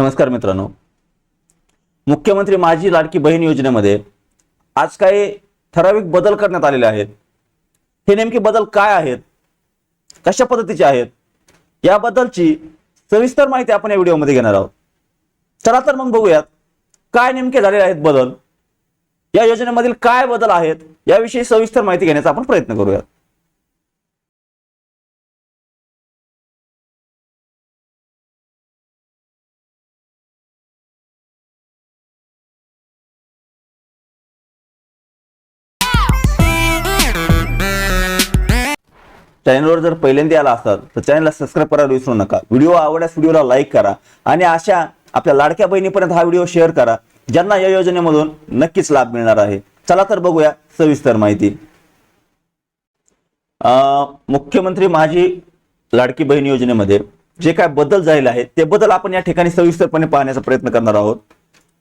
नमस्कार मित्रांनो. मुख्यमंत्री माझी लाडकी बहीण योजनेमध्ये आज काही ठराविक बदल करण्यात आलेले आहेत. हे नेमके बदल काय आहेत? कशा पद्धतीचे आहेत? याबद्दलची सविस्तर माहिती आपण या व्हिडिओमध्ये घेणार आहोत. चला तर मग बघूयात काय नेमके झालेले आहेत बदल या योजनेमधील काय बदल आहेत याविषयी सविस्तर माहिती घेण्याचा आपण प्रयत्न करूयात. चॅनलवर जर पहिल्यांदा आला असाल तर चॅनलला सबस्क्राईब करायला विसरू नका. व्हिडिओ आवडल्यास व्हिडिओला लाईक करा. आणि अशा आपल्या लाडक्या बहिणीपर्यंत हा व्हिडिओ शेअर करा ज्यांना या योजनेमधून नक्कीच लाभ मिळणार आहे. चला तर बघूया सविस्तर माहिती. अं, मुख्यमंत्री माझी लाडकी बहीण योजनेमध्ये जे काय बदल झालेले आहेत ते बदल आपण या ठिकाणी सविस्तरपणे पाहण्याचा प्रयत्न करणार आहोत.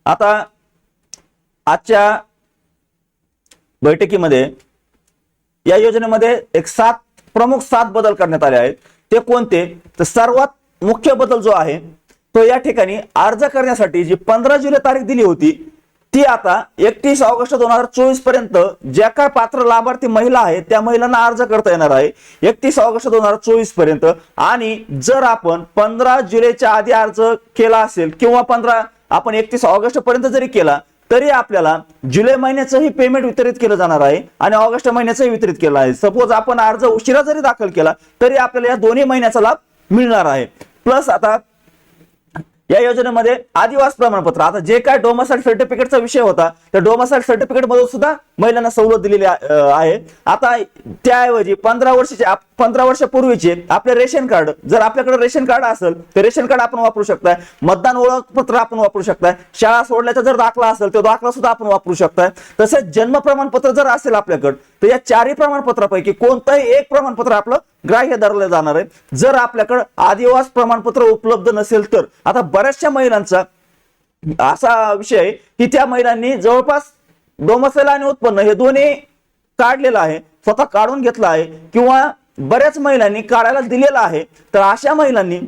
आता आजच्या बैठकीमध्ये या योजनेमध्ये एक सात प्रमुख सात बदल करण्यात आले आहेत. ते कोणते? तर सर्वात मुख्य बदल जो आहे तो या ठिकाणी अर्ज करण्यासाठी जी पंधरा जुलै तारीख दिली होती ती आता एकतीस ऑगस्ट दोन हजार चोवीसपर्यंत ज्या काय पात्र लाभार्थी महिला आहेत त्या महिलांना अर्ज करता येणार आहे एकतीस ऑगस्ट दोन हजार चोवीसपर्यंत. आणि जर आपण पंधरा जुलैच्या आधी अर्ज केला असेल किंवा पंधरा आपण एकतीस ऑगस्ट पर्यंत जरी केला तरी आपल्याला जुलै महिन्याचंही पेमेंट वितरित केलं जाणार आहे आणि ऑगस्ट महिन्याचंही वितरित केलं आहे. सपोज आपण अर्ज उशिरा जरी दाखल केला तरी आपल्याला या दोन्ही महिन्याचा लाभ मिळणार आहे. प्लस आता या योजनेमध्ये आदिवास प्रमाणपत्र. आता जे काय डोमासाइड सर्टिफिकेटचा विषय होता त्या डोमासाइड सर्टिफिकेट मधून सुद्धा महिलांना सवलत दिलेली आहे. आता त्याऐवजी पंधरा वर्षाचे पंधरा वर्षापूर्वीचे आपले रेशन कार्ड जर आपल्याकडे रेशन कार्ड असेल तर रेशन कार्ड आपण वापरू शकताय. मतदान ओळखपत्र आपण वापरू शकताय. शाळा सोडल्याचा जर दाखला असेल तो दाखला सुद्धा आपण वापरू शकताय. तसेच जन्म प्रमाणपत्र जर असेल आपल्याकडे तर या चारही प्रमाणपत्रापैकी कोणतंही एक प्रमाणपत्र आपलं ग्राह्य धरलं जाणार आहे. जर आपल्याकडे आदिवास प्रमाणपत्र उपलब्ध नसेल तर आता बऱ्याचशा महिलांचा असा विषय आहे की त्या महिलांनी जवळपास डोमसेल आणि उत्पन्न हे दोन्ही काढलेलं आहे स्वतः काढून घेतलं आहे किंवा बऱ्याच महिलांनी काढायला दिलेलं आहे तर अशा महिलांनी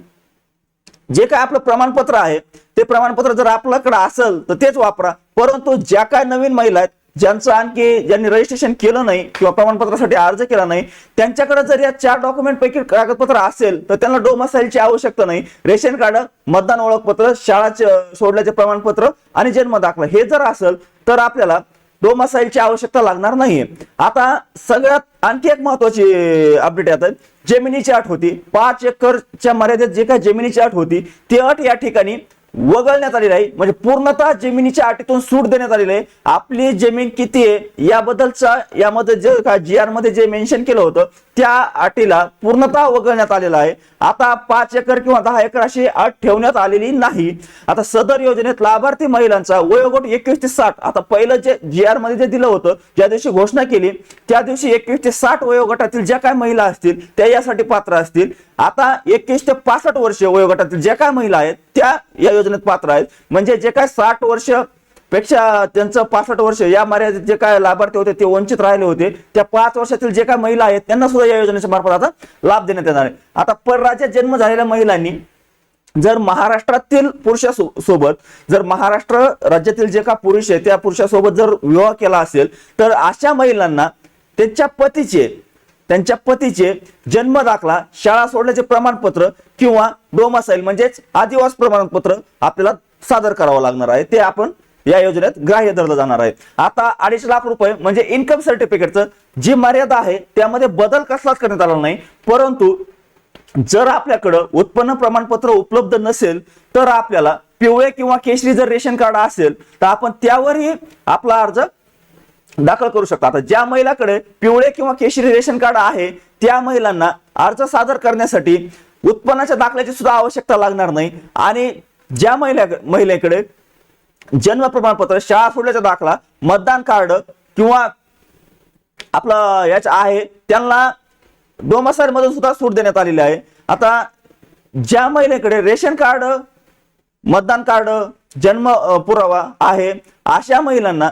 जे काय आपलं प्रमाणपत्र आहे ते प्रमाणपत्र जर आपल्याकडे असेल तर तेच वापरा. परंतु ज्या काय नवीन महिला आहेत ज्यांचं आणखी ज्यांनी रजिस्ट्रेशन केलं नाही किंवा प्रमाणपत्रासाठी अर्ज केला नाही त्यांच्याकडे जर या चार डॉक्युमेंट पैकी कागदपत्र असेल तर त्यांना डोमासाईलची आवश्यकता नाही. रेशन कार्ड मतदान ओळखपत्र शाळा सोडल्याचे प्रमाणपत्र आणि जन्म दाखला. हे जर असेल तर आपल्याला डोमासाईलची आवश्यकता लागणार नाहीये. आता सगळ्यात आणखी एक महत्वाची अपडेट येतात जमिनीची अट होती. पाच एकरच्या मर्यादेत जे काय जमिनीची अट होती ती अट या ठिकाणी वगळण्यात आलेली आहे. म्हणजे पूर्णतः जमिनीच्या अटीतून सूट देण्यात आलेली आहे. आपली जमीन किती आहे याबद्दलचा यामध्ये जे का जी आरमध्ये जे मेन्शन केलं होतं त्या अटीला पूर्णतः वगळण्यात आलेला आहे. आता पाच एकर किंवा दहा एकर अशी अट ठेवण्यात आलेली नाही. आता सदर योजनेत लाभार्थी महिलांचा वयोगट एकवीस ते साठ. आता पहिलं जे जी आरमध्ये जे दिलं होतं ज्या दिवशी घोषणा केली त्या दिवशी एकवीस ते साठ वयोगटातील ज्या काय महिला असतील त्या यासाठी पात्र असतील. आता एकवीस ते पासष्ट वर्ष वयोगटातील ज्या काय महिला आहेत त्या या योजनेत पात्र आहेत. म्हणजे जे काय साठ वर्षपेक्षा त्यांचं पासष्ट वर्ष या मर्यादेत जे काय लाभार्थी होते ते वंचित राहिले होते त्या पाच वर्षातील जे काय महिला आहेत त्यांना सुद्धा या योजनेच्या मार्फत आता लाभ देण्यात येणार आहे. आता परराज्यात जन्म झालेल्या महिलांनी जर महाराष्ट्रातील पुरुषासोबत जर महाराष्ट्र राज्यातील जे का पुरुष आहे त्या पुरुषासोबत जर विवाह केला असेल तर अशा महिलांना त्यांच्या पतीचे त्यांच्या पतीचे जन्म दाखला शाळा सोडण्याचे प्रमाणपत्र किंवा डोमासाईल म्हणजेच आदिवास प्रमाणपत्र आपल्याला सादर करावं लागणार आहे. ते आपण या योजनेत ग्राह्य धरलं जाणार आहे. आता अडीच लाख रुपये म्हणजे इन्कम सर्टिफिकेटचं जी मर्यादा आहे त्यामध्ये बदल कसलाच करण्यात आला नाही. परंतु जर आपल्याकडं उत्पन्न प्रमाणपत्र उपलब्ध नसेल तर आपल्याला पिवळे किंवा केशरी जर रेशन कार्ड असेल तर आपण त्यावरही आपला अर्ज दाखल करू शकतो. आता ज्या महिलाकडे पिवळे किंवा केशरी रेशन कार्ड आहे त्या महिलांना अर्ज सादर करण्यासाठी उत्पन्नाच्या दाखल्याची सुद्धा आवश्यकता लागणार नाही. आणि ज्या महिला महिलेकडे जन्म प्रमाणपत्र शाळा फुडल्याचा दाखला मतदान कार्ड किंवा आपलं याच आहे त्यांना डोमासारीमधून सुद्धा सूट देण्यात आलेली आहे. आता ज्या महिलेकडे रेशन कार्ड मतदान कार्ड जन्म पुरावा आहे अशा महिलांना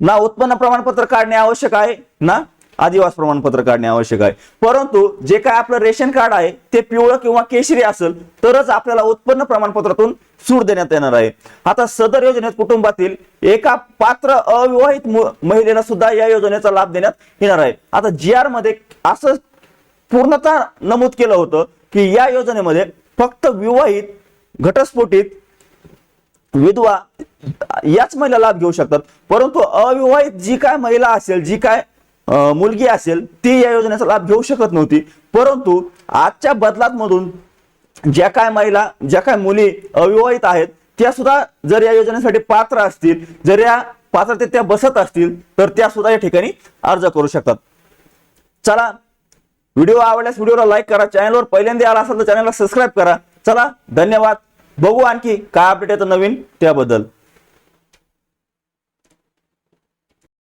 ना उत्पन्न प्रमाणपत्र काढणे आवश्यक आहे ना आदिवास प्रमाणपत्र काढणे आवश्यक आहे. परंतु जे काय आपलं रेशन कार्ड आहे ते पिवळं किंवा केशरी असेल तरच आपल्याला उत्पन्न प्रमाणपत्रातून सूट देण्यात येणार आहे. आता सदर योजनेत कुटुंबातील एका पात्र अविवाहित महिलेला सुद्धा या योजनेचा लाभ देण्यात येणार आहे. आता जी आरमध्ये असं पूर्णतः नमूद केलं होतं की या योजनेमध्ये फक्त विवाहित घटस्फोटित विधवा याच महिला लाभ घेऊ शकतात. परंतु अविवाहित जी काय महिला असेल जी काय मुलगी असेल ती या योजनेचा लाभ घेऊ शकत नव्हती. परंतु आजच्या बदलात मधून ज्या काय महिला ज्या काय मुली अविवाहित आहेत त्या सुद्धा जर या योजनेसाठी पात्र असतील जर या पात्रतेत त्या बसत असतील तर त्या सुद्धा या ठिकाणी अर्ज करू शकतात. चला व्हिडिओ आवडल्यास व्हिडिओला लाईक करा चॅनलवर पहिल्यांदा आला असेल तर चॅनलला सबस्क्राईब करा. चला धन्यवाद. बघू आणखी काय अपडेट येतं नवीन त्याबद्दल.